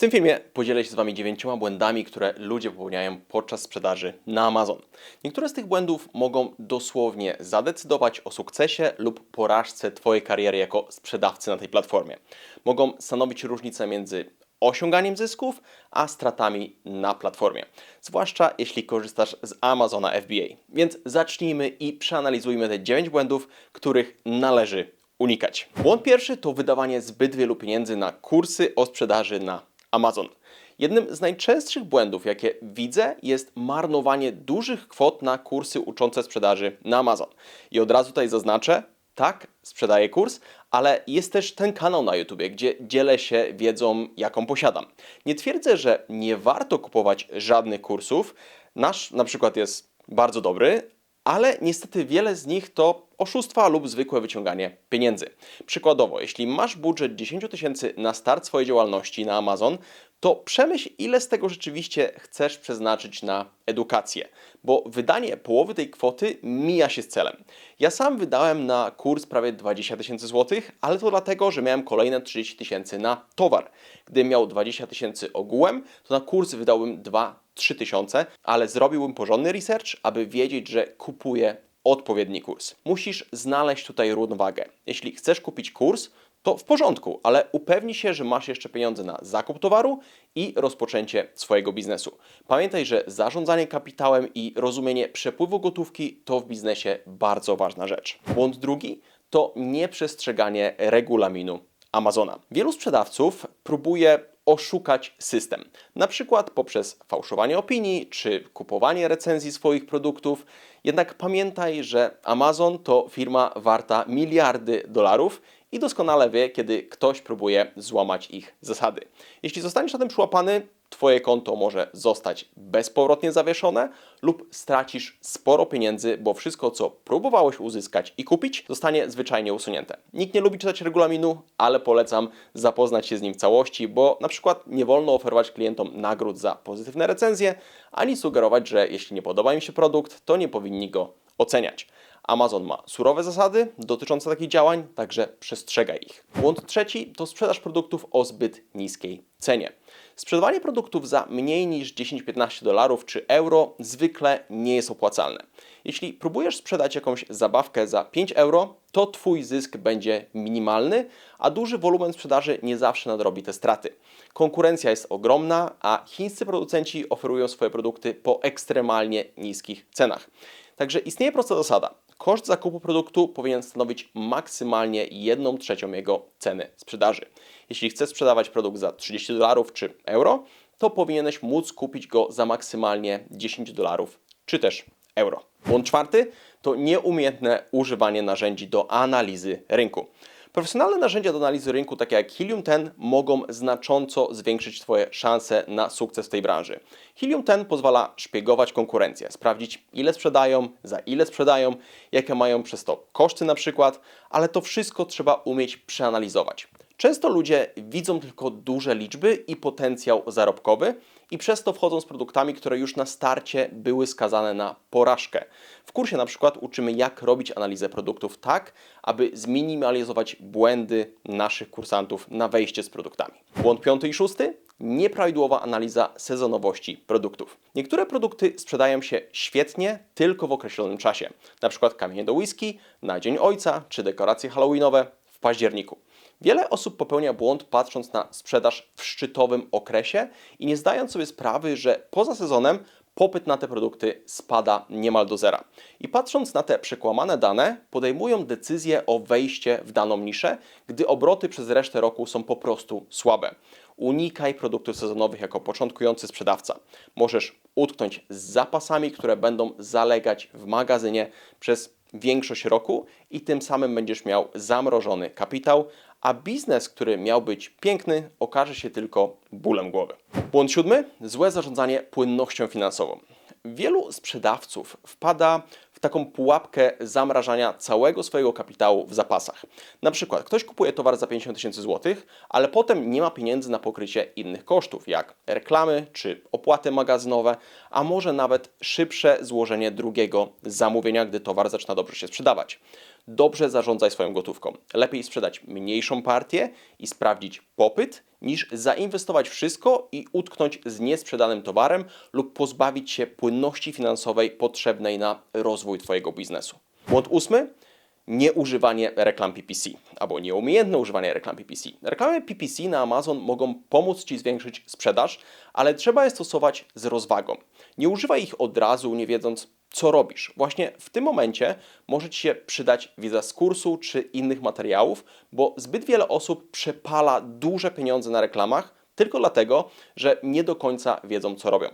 W tym filmie podzielę się z Wami dziewięcioma błędami, które ludzie popełniają podczas sprzedaży na Amazon. Niektóre z tych błędów mogą dosłownie zadecydować o sukcesie lub porażce Twojej kariery jako sprzedawcy na tej platformie. Mogą stanowić różnicę między osiąganiem zysków, a stratami na platformie. Zwłaszcza jeśli korzystasz z Amazona FBA. Więc zacznijmy i przeanalizujmy te 9 błędów, których należy unikać. Błąd pierwszy to wydawanie zbyt wielu pieniędzy na kursy o sprzedaży na Amazon. Jednym z najczęstszych błędów, jakie widzę, jest marnowanie dużych kwot na kursy uczące sprzedaży na Amazon. I od razu tutaj zaznaczę, tak, sprzedaję kurs, ale jest też ten kanał na YouTube, gdzie dzielę się wiedzą, jaką posiadam. Nie twierdzę, że nie warto kupować żadnych kursów. Nasz na przykład jest bardzo dobry, ale niestety wiele z nich to oszustwa lub zwykłe wyciąganie pieniędzy. Przykładowo, jeśli masz budżet 10 tysięcy na start swojej działalności na Amazon, to przemyśl, ile z tego rzeczywiście chcesz przeznaczyć na edukację, bo wydanie połowy tej kwoty mija się z celem. Ja sam wydałem na kurs prawie 20 tysięcy złotych, ale to dlatego, że miałem kolejne 30 tysięcy na towar. Gdybym miał 20 tysięcy ogółem, to na kurs wydałbym 2 3000, ale zrobiłbym porządny research, aby wiedzieć, że kupuję odpowiedni kurs. Musisz znaleźć tutaj równowagę. Jeśli chcesz kupić kurs, to w porządku, ale upewnij się, że masz jeszcze pieniądze na zakup towaru i rozpoczęcie swojego biznesu. Pamiętaj, że zarządzanie kapitałem i rozumienie przepływu gotówki to w biznesie bardzo ważna rzecz. Błąd drugi to nieprzestrzeganie regulaminu Amazona. Wielu sprzedawców próbuje oszukać system, na przykład poprzez fałszowanie opinii czy kupowanie recenzji swoich produktów. Jednak pamiętaj, że Amazon to firma warta miliardy dolarów i doskonale wie, kiedy ktoś próbuje złamać ich zasady. Jeśli zostaniesz na tym przyłapany, Twoje konto może zostać bezpowrotnie zawieszone lub stracisz sporo pieniędzy, bo wszystko, co próbowałeś uzyskać i kupić, zostanie zwyczajnie usunięte. Nikt nie lubi czytać regulaminu, ale polecam zapoznać się z nim w całości, bo na przykład nie wolno oferować klientom nagród za pozytywne recenzje, ani sugerować, że jeśli nie podoba im się produkt, to nie powinni go oceniać. Amazon ma surowe zasady dotyczące takich działań, także przestrzegaj ich. Błąd trzeci to sprzedaż produktów o zbyt niskiej cenie. Sprzedawanie produktów za mniej niż 10-15 dolarów czy euro zwykle nie jest opłacalne. Jeśli próbujesz sprzedać jakąś zabawkę za 5 euro, to Twój zysk będzie minimalny, a duży wolumen sprzedaży nie zawsze nadrobi te straty. Konkurencja jest ogromna, a chińscy producenci oferują swoje produkty po ekstremalnie niskich cenach. Także istnieje prosta zasada. Koszt zakupu produktu powinien stanowić maksymalnie 1 trzecią jego ceny sprzedaży. Jeśli chcesz sprzedawać produkt za 30 dolarów czy euro, to powinieneś móc kupić go za maksymalnie 10 dolarów czy też euro. Błąd czwarty to nieumiejętne używanie narzędzi do analizy rynku. Profesjonalne narzędzia do analizy rynku, takie jak Helium 10, mogą znacząco zwiększyć Twoje szanse na sukces w tej branży. Helium 10 pozwala szpiegować konkurencję, sprawdzić ile sprzedają, za ile sprzedają, jakie mają przez to koszty na przykład, ale to wszystko trzeba umieć przeanalizować. Często ludzie widzą tylko duże liczby i potencjał zarobkowy i przez to wchodzą z produktami, które już na starcie były skazane na porażkę. W kursie na przykład uczymy, jak robić analizę produktów tak, aby zminimalizować błędy naszych kursantów na wejście z produktami. Błąd piąty i szósty nieprawidłowa analiza sezonowości produktów. Niektóre produkty sprzedają się świetnie tylko w określonym czasie, na przykład kamienie do whisky na Dzień Ojca czy dekoracje halloweenowe w październiku. Wiele osób popełnia błąd patrząc na sprzedaż w szczytowym okresie i nie zdając sobie sprawy, że poza sezonem popyt na te produkty spada niemal do zera. I patrząc na te przekłamane dane, podejmują decyzję o wejście w daną niszę, gdy obroty przez resztę roku są po prostu słabe. Unikaj produktów sezonowych jako początkujący sprzedawca. Możesz utknąć z zapasami, które będą zalegać w magazynie przez większość roku i tym samym będziesz miał zamrożony kapitał, a biznes, który miał być piękny, okaże się tylko bólem głowy. Błąd siódmy: złe zarządzanie płynnością finansową. Wielu sprzedawców wpada taką pułapkę zamrażania całego swojego kapitału w zapasach. Na przykład ktoś kupuje towar za 50 tysięcy złotych, ale potem nie ma pieniędzy na pokrycie innych kosztów, jak reklamy czy opłaty magazynowe, a może nawet szybsze złożenie drugiego zamówienia, gdy towar zaczyna dobrze się sprzedawać. Dobrze zarządzaj swoją gotówką. Lepiej sprzedać mniejszą partię i sprawdzić popyt, niż zainwestować wszystko i utknąć z niesprzedanym towarem lub pozbawić się płynności finansowej potrzebnej na rozwój Twojego biznesu. Błąd ósmy nieużywanie reklam PPC albo nieumiejętne używanie reklam PPC. Reklamy PPC na Amazon mogą pomóc Ci zwiększyć sprzedaż, ale trzeba je stosować z rozwagą. Nie używaj ich od razu, nie wiedząc, co robisz. Właśnie w tym momencie może Ci się przydać wiedza z kursu czy innych materiałów, bo zbyt wiele osób przepala duże pieniądze na reklamach tylko dlatego, że nie do końca wiedzą, co robią.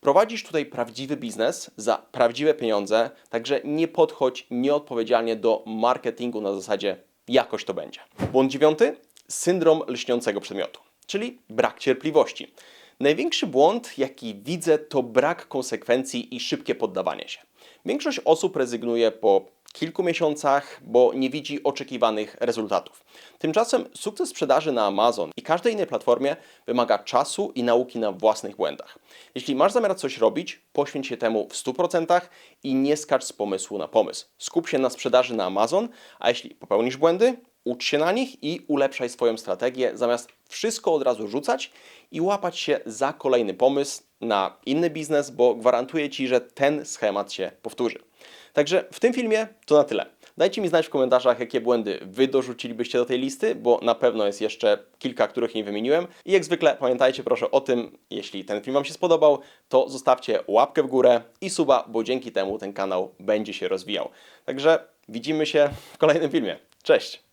Prowadzisz tutaj prawdziwy biznes za prawdziwe pieniądze, także nie podchodź nieodpowiedzialnie do marketingu na zasadzie jakoś to będzie. Błąd dziewiąty, syndrom lśniącego przedmiotu, czyli brak cierpliwości. Największy błąd, jaki widzę, to brak konsekwencji i szybkie poddawanie się. Większość osób rezygnuje po kilku miesiącach, bo nie widzi oczekiwanych rezultatów. Tymczasem sukces sprzedaży na Amazon i każdej innej platformie wymaga czasu i nauki na własnych błędach. Jeśli masz zamiar coś robić, poświęć się temu w 100% i nie skacz z pomysłu na pomysł. Skup się na sprzedaży na Amazon, a jeśli popełnisz błędy, ucz się na nich i ulepszaj swoją strategię, zamiast wszystko od razu rzucać i łapać się za kolejny pomysł na inny biznes, bo gwarantuję Ci, że ten schemat się powtórzy. Także w tym filmie to na tyle. Dajcie mi znać w komentarzach, jakie błędy Wy dorzucilibyście do tej listy, bo na pewno jest jeszcze kilka, których nie wymieniłem. I jak zwykle pamiętajcie proszę o tym, jeśli ten film Wam się spodobał, to zostawcie łapkę w górę i suba, bo dzięki temu ten kanał będzie się rozwijał. Także widzimy się w kolejnym filmie. Cześć!